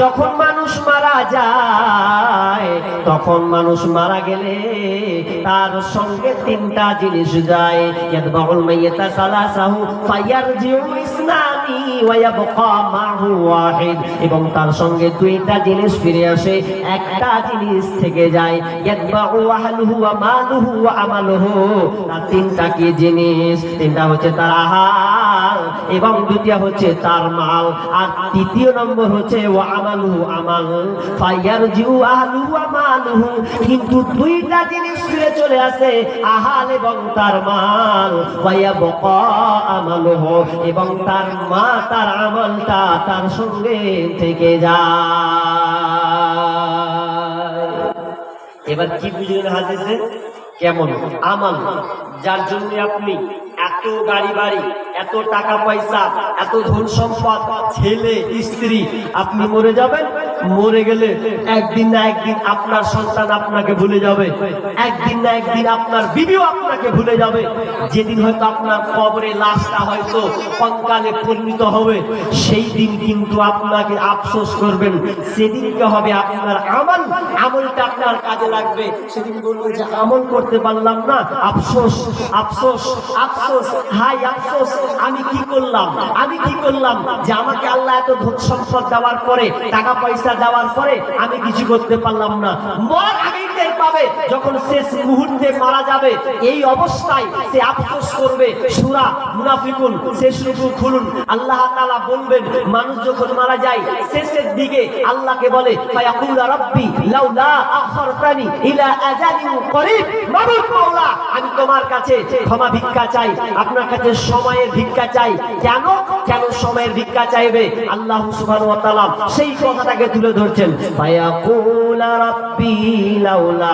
যখন মানুষ মারা যায়, তখন মানুষ মারা গেলে তার সঙ্গে তিনটা জিনিস যায়। ইয়াকবাউল মাইয়িতা সালাসাহু ফায়ারজিউ এবং তার সঙ্গে দুইটা জিনিস ফিরে আসে, একটা জিনিস থেকে যায় তিনটা কি জিনিস? তিনটা হচ্ছে তার এবং দ্বিতীয় হচ্ছে তার মাল। আর তৃতীয় নম্বর হচ্ছে ওয়া আমালুহু আমাল, ফায়ারজিউ জিউ ওয়া মালুহু কিন্তু দুইটা জিনিস ফিরে চলে আসে, আহাল এবং তার মাল। ওয়া ইয়াবকা আমালুহু, এবং তার মা, তার আমলটা তার সঙ্গে থেকে যায়। এবার কি বুঝলেন হাদিসে? কেমন? আমাল। যার জন্য আপনি এত গাড়ি বাড়ি এত টাকা পয়সা এত ধন সম্পদ ছেলে স্ত্রী আপনি মরে যাবেন? মরে গেলে একদিন না একদিন আপনার সন্তান আপনাকে ভুলে যাবে। একদিন না একদিন আপনার বিবিও আপনাকে ভুলে যাবে। যেদিন হয়তো আপনার কবরে লাশটা হয়তো কঙ্কালে পরিণত হবে, সেই দিন কিন্তু আপনাকে আফসোস করবেন। সেদিনকে হবে আপনার আমল। আমলটা আপনার কাজে লাগবে। সেদিন বলবে যে, আমল করতে পারলাম না। আফসোস আফসোস আফসোস। হাই, আফসোস। আমি কি করলাম? আমি কি করলাম? যে আমাকে আল্লাহ এত ধন সম্পদ দেওয়ার পরে টাকা পয়সা দেওয়ার পরে আমি কিছু করতে পারলাম না। মর পাবে, যখন শেষ মুহূর্তে মারা যাবে, এই অবস্থায় সে আফসোস করবে, সুরা মুনাফিকুন, শেষ রূপু খুলুন। আল্লাহ তাআলা বলবেন, মানুষ যখন মারা যায়, শেষের দিকে আল্লাহকে বলে, ফায়াকুল রাব্বি, লাউলা আখরতানি ইলা আজালিন করিব। মাবুদ মাওলা, আমি তোমার কাছে ক্ষমা ভিক্ষা চাই, আপনার কাছে সময়ের ভিক্ষা চাই। কেন? কেন সময়ের ভিক্ষা চাইবে? আল্লাহ সুবহানাহু ওয়া তাআলা সেই কথাটাকে তুলে ধরছেন, ফায়াকুল রাব্বি, লাউলা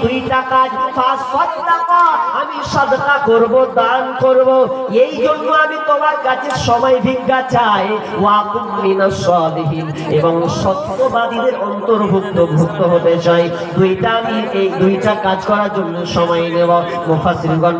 দুইটা কাজ। আমি সাদকা করব, দান করব। এই জন্য আমি তোমার কাছে সময় ভিক্ষা চাই। ওয়াকুম মিনাস সালিহিন। এবং সত্যবাদীদের অন্তর্ভুক্ত ভুক্ত হতে চাই। দুইটা আমি এই দুইটা কাজ করার জন্য সময় নেব।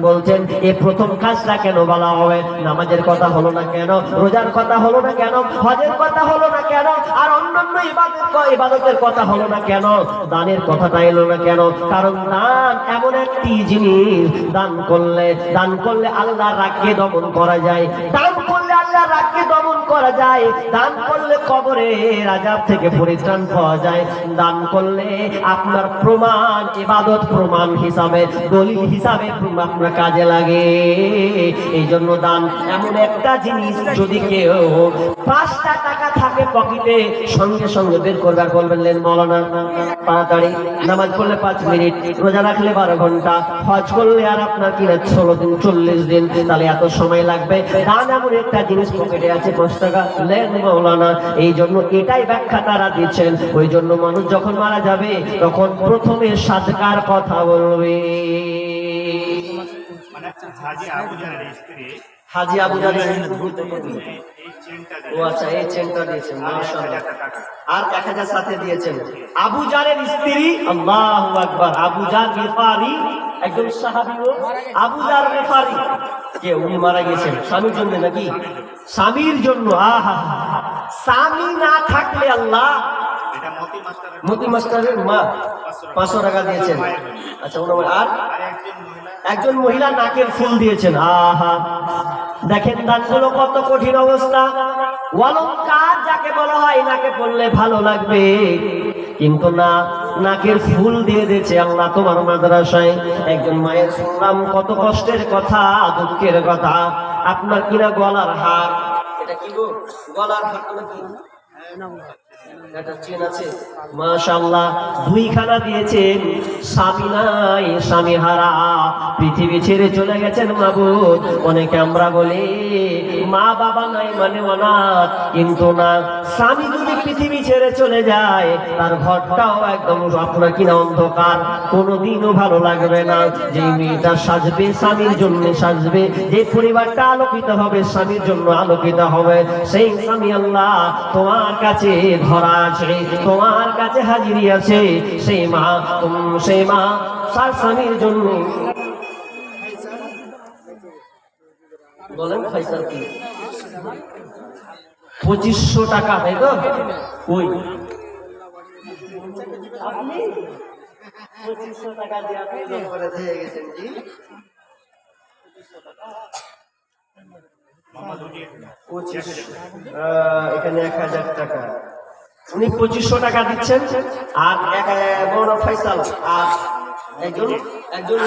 বলছেন এই প্রথম কাজটা কেন বলা হবে? নামাজের কথা হলো না কেন? রোজার কথা হলো না কেন? হজের কথা হলো না কেন? আর অন্যান্য ইবাদত, ইবাদতের কথা হলো না কেন? দানের কথাটা না কেন? কারণ দান এমন একটি জিনিস, দান করলে দান করলে আল্লাহর রাগকে দমন করা যায়। দান করলে আল্লাহর রাগকে দমন করা যায়। দান করলে কবরে রাজাব থেকে পরিত্রাণ পাওয়া যায়। দান করলে আপনার প্রমাণ, ইবাদত প্রমাণ হিসাবে, দলিল হিসাবে আপনার কাজে লাগে। এই জন্য দান এমন একটা জিনিস যদি কেউ পাঁচটা টাকা থাকে পকেটে, সঙ্গে সঙ্গে বের করবার বলবেন, লেন মৌলানা, তাড়াতাড়ি নামাজ পড়লে পাঁচ মিনিট, রোজা রাখলে বারো ঘণ্টা। হজ করলে আর আপনার কি ষোলো দিন, চল্লিশ দিন, তাহলে এত সময় লাগবে। দান এমন একটা জিনিস পকেটে আছে দশ টাকা। লেন মৌলানা এই জন্য এটাই ব্যাখ্যা তারা দিচ্ছেন। ওই জন্য মানুষ যখন মারা যাবে, তখন প্রথমে সাদকার কথা বলবে। হাজি আবু জানের স্ত্রী। হাজি আবু ও আচ্ছা এই চেনটা দিয়েছেন আর এক হাজার সাথে দিয়েছেন। আবু জারের স্ত্রী আল্লাহ আকবার। আবু জার গেফারি একজন সাহাবি আবু গেফারি কে উনি মারা গেছেন। স্বামীর জন্য নাকি? স্বামীর জন্য আহা স্বামী না থাকলে আল্লাহ মতি মাস্টারের মা পাঁচশো টাকা। দিয়েছেন। আচ্ছা ওনার আর আর একজন মহিলা নাকের ফুল দিয়েছেন, আহা। দেখেন দানগুলো কত কঠিন অবস্থা। অলঙ্কার যাকে বলা হয়, নাকে পড়লে ভালো লাগবে। কিন্তু না, নাকের ফুল দিয়ে দিয়েছে আল্লাহ তোমার মাদ্রাসায়। একজন মায়ের শুনলাম কত কষ্টের কথা, দুঃখের কথা। আপনার কিনা গলার হার, এটা কি গলার হার মাশাআল্লাহ। দুইখানা দিয়েছেন স্বামী নাই স্বামী হারা পৃথিবী ছেড়ে চলে গেছেন মাবুদ। অনেকে আমরা বলি, মা বাবা নাই মানে অনাথ। কিন্তু না স্বামী পৃথিবী ছেড়ে চলে যায়। তার ঘরটাও একদম আপনার কিনা অন্ধকার। কোনোদিনও ভালো লাগবে না। যে মেয়েটা সাজবে, স্বামীর জন্য সাজবে, যে পরিবারটা আলোকিত হবে, স্বামীর জন্য আলোকিত হবে, সেই স্বামী আল্লাহ তোমার কাছে ধরা আছে, তোমার কাছে হাজিরি আছে। সেই মা সেই মা তার স্বামীর জন্য বলেন ফাইসাল কি? পঁচিশশো টাকা, তাই তো? ওই পঁচিশশো টাকা এখানে এক হাজার টাকা। উনি পঁচিশশো টাকা দিচ্ছেন, আর এক একজন একজন